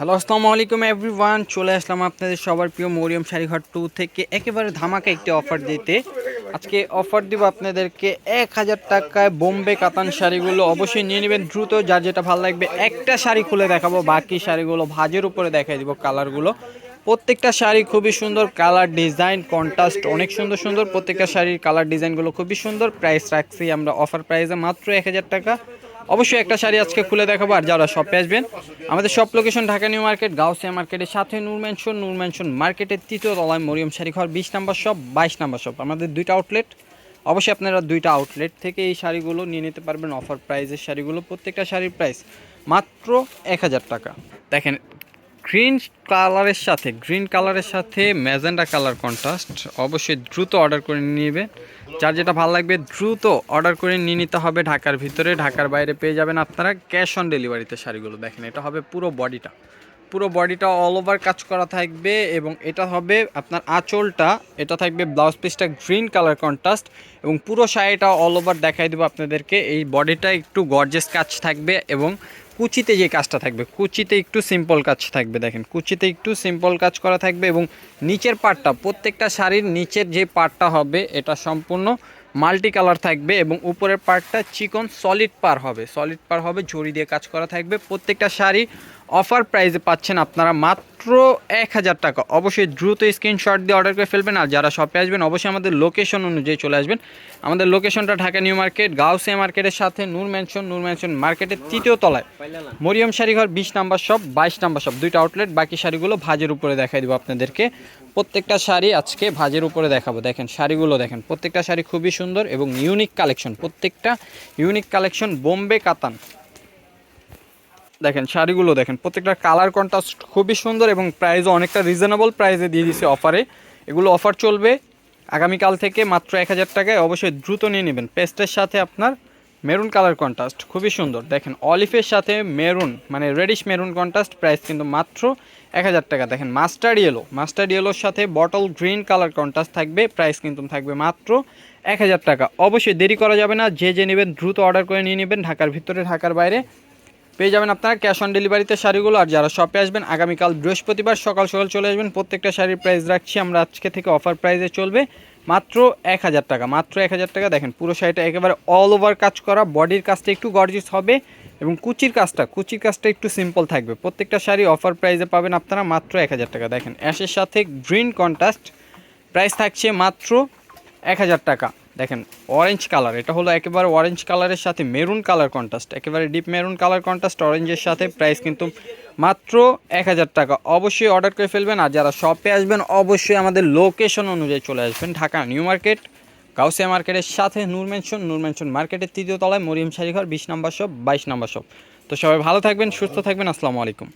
Hello আসসালামু আলাইকুম everyone চলে আসলাম আপনাদের সবার প্রিয় মরিয়ম শাড়িঘর টু থেকে একেবারে ধামাকা একটি অফার দিতে। আজকে অফার দিব আপনাদেরকে এক হাজার টাকায় বোম্বে কাতান শাড়িগুলো। অবশ্যই নিয়ে নেবেন দ্রুত, যার যেটা ভালো লাগবে একটা শাড়ি খুলে দেখাবো। বাকি শাড়িগুলো ভাজের উপরে দেখাই দিব কালারগুলো। প্রত্যেকটা শাড়ি খুবই সুন্দর, কালার ডিজাইন, কন্ট্রাস্ট অনেক সুন্দর সুন্দর। প্রত্যেকটা শাড়ির কালার ডিজাইনগুলো খুবই সুন্দর। প্রাইস রাখছি আমরা অফার প্রাইসে মাত্র এক হাজার টাকা। অবশ্যই একটা শাড়ি আজকে খুলে দেখাবো আর যারা শপে আসবেন, আমাদের shop location Dhaka new market, Gausia মার্কেটের সাথে নূর ম্যানশন মার্কেটের তৃতীয় তলায় মরিয়ম শাড়ি ঘর, বিশ নাম্বার শপ বাইশ নাম্বার শপ আমাদের দুইটা আউটলেট অবশ্যই আপনারা দুইটা আউটলেট থেকে এই শাড়িগুলো নিয়ে নিতে পারবেন। অফার প্রাইসের শাড়িগুলো, প্রত্যেকটা শাড়ির প্রাইস মাত্র এক হাজার টাকা। দেখেন গ্রিন কালারের সাথে, গ্রিন কালারের সাথে ম্যাজেন্ডা কালার কন্ট্রাস্ট অবশ্যই দ্রুত অর্ডার করে নেবেন যার যেটা ভালো লাগবে, দ্রুত অর্ডার করে নিয়ে নিতে হবে ঢাকার ভিতরে। ঢাকার বাইরে পেয়ে যাবেন আপনারা ক্যাশ অন ডেলিভারিতে শাড়িগুলো। দেখেন, এটা হবে পুরো বডিটা। পুরো বডিটা অল ওভার কাজ করা থাকবে এবং এটা হবে আপনার আঁচলটা, এটা থাকবে ব্লাউজ পিসটা গ্রিন কালার কন্ট্রাস্ট এবং পুরো শাড়িটা অল ওভার দেখাই দেবো আপনাদেরকে। এই বডিটা একটু গর্জেস কাজ থাকবে এবং কুচিতে যে কাজটা থাকবে, কুচিতে একটু সিম্পল কাজ থাকবে দেখেন, কুচিতে একটু সিম্পল কাজ করা থাকবে এবং নিচের পার্টটা প্রত্যেকটা শাড়ির নিচের যে পার্টটা হবে, এটা সম্পূর্ণ মাল্টি কালার থাকবে এবং উপরের পার্টটা চিকন সলিড পার হবে সলিড পার হবে, ঝড়ি দিয়ে কাজ করা থাকবে, প্রত্যেকটা শাড়ি অফার প্রাইসে পাচ্ছেন আপনারা মাত্র এক হাজার টাকা। অবশ্যই দ্রুত স্ক্রিনশট দিয়ে অর্ডার করে ফেলবেন আর যারা শপে আসবেন, অবশ্যই আমাদের লোকেশন অনুযায়ী চলে আসবেন। আমাদের লোকেশনটা ঢাকা নিউ মার্কেট গাউসিয়া মার্কেটের সাথে নূর ম্যানশন নূর ম্যানশন মার্কেটের তৃতীয় তলায়। মরিয়ম শাড়িঘর বিশ নাম্বার শপ বাইশ নাম্বার শপ দুইটা আউটলেট বাকি শাড়িগুলো ভাজের উপরে দেখাই দেবো আপনাদেরকে। প্রত্যেকটা শাড়ি আজকে ভাজের উপরে দেখাবো। দেখেন শাড়িগুলো দেখেন, প্রত্যেকটা শাড়ি খুবই সুন্দর এবং ইউনিক কালেকশন প্রত্যেকটা ইউনিক কালেকশন বোম্বে কাতান। দেখেন, শাড়িগুলো দেখেন, প্রত্যেকটা কালার কন্ট্রাস্ট খুবই সুন্দর এবং প্রাইসও অনেকটা রিজনেবল প্রাইসে দিয়ে দিছে অফারে এগুলো অফার চলবে আগামীকাল থেকে মাত্র এক হাজার টাকায়। অবশ্যই দ্রুত নিয়ে নেবেন। পেস্টের সাথে আপনার মেরুন কালার কন্ট্রাস্ট খুবই সুন্দর। দেখেন অলিফের সাথে মেরুন মানে রেডিশ মেরুন কন্ট্রাস্ট প্রাইস কিন্তু মাত্র এক হাজার টাকা। দেখেন মাস্টার্ড ইয়েলো মাস্টার্ড ইয়েলোর সাথে বটল গ্রিন কালার কন্ট্রাস্ট থাকবে প্রাইস কিন্তু থাকবে মাত্র এক হাজার টাকা। অবশ্যই দেরি করা যাবে না। যে যে নেবেন, দ্রুত অর্ডার করে নিয়ে নেবেন। ঢাকার ভিতরে, ঢাকার বাইরে। পেয়ে যাবেন আপনারা ক্যাশ অন ডেলিভারিতে শাড়িগুলো, আর যারা শপে আসবেন, আগামীকাল বৃহস্পতিবার সকাল সকাল চলে আসবেন। প্রত্যেকটা শাড়ির প্রাইস রাখছি, আমরা আজকে থেকে অফার প্রাইসে চলবে। মাত্র এক হাজার টাকা, মাত্র এক হাজার টাকা। দেখেন, পুরো শাড়িটা একেবারে অল ওভার কাজ করা বডির কাজটা একটু গর্জিস হবে, এবং কুচির কাজটা কুচির কাজটা একটু সিম্পল থাকবে। প্রত্যেকটা শাড়ি অফার প্রাইসে পাবেন আপনারা মাত্র এক হাজার টাকা। দেখেন অ্যাশের সাথে গ্রিন কন্ট্রাস্ট প্রাইস থাকছে মাত্র এক হাজার টাকা। দেখেন অরেঞ্জ কালার এটা হলো একেবারে অরেঞ্জ কালারের সাথে মেরুন কালার কন্ট্রাস্ট একেবারে ডিপ মেরুন কালার কন্ট্রাস্ট অরেঞ্জের সাথে প্রাইস কিন্তু মাত্র এক হাজার টাকা। অবশ্যই অর্ডার করে ফেলবেন আর যারা শপে আসবেন, অবশ্যই আমাদের লোকেশন অনুযায়ী চলে আসবেন, ঢাকা নিউ মার্কেট গাউসিয়া মার্কেটের সাথে নূর মেনশন নূর মেনশন মার্কেটের তৃতীয় তলায় মরিয়ম শাড়িঘর, বিশ নাম্বার শপ বাইশ নাম্বার শপ তো সবাই ভালো থাকবেন, সুস্থ থাকবেন, আসসালামু আলাইকুম।